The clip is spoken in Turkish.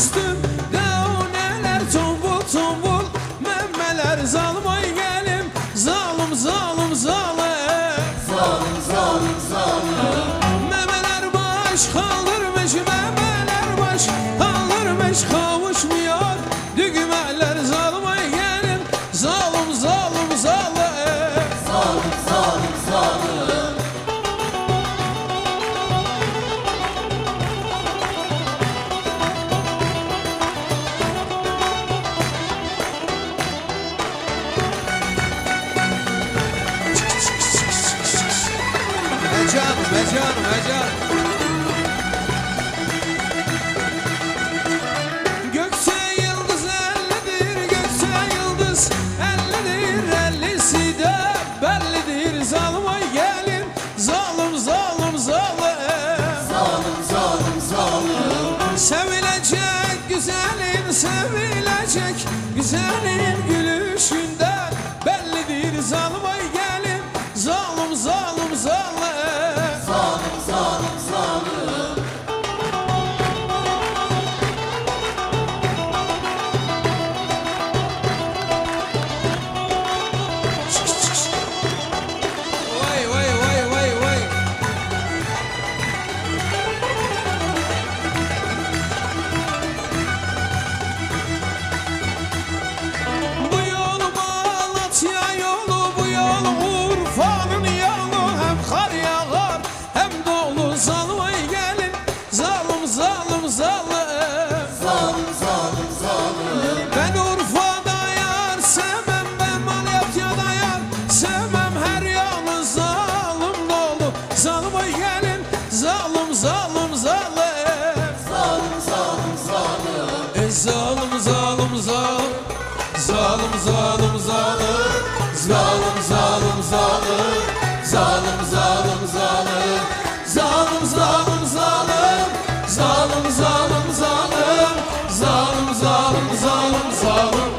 Mr. Mecan, mecan, mecan Gökse yıldız ellidir, gökse yıldız ellidir. Ellisi de bellidir. Zalıma gelin, zalim, zalim, zalim. Zalim, zalim, zalim. Sevilecek güzelin, sevilecek güzelin. Zalım zalım zalım Zalım zalım zalım Zalım zalım zalım Zalım zalım zalım Zalım zalım zalım zalım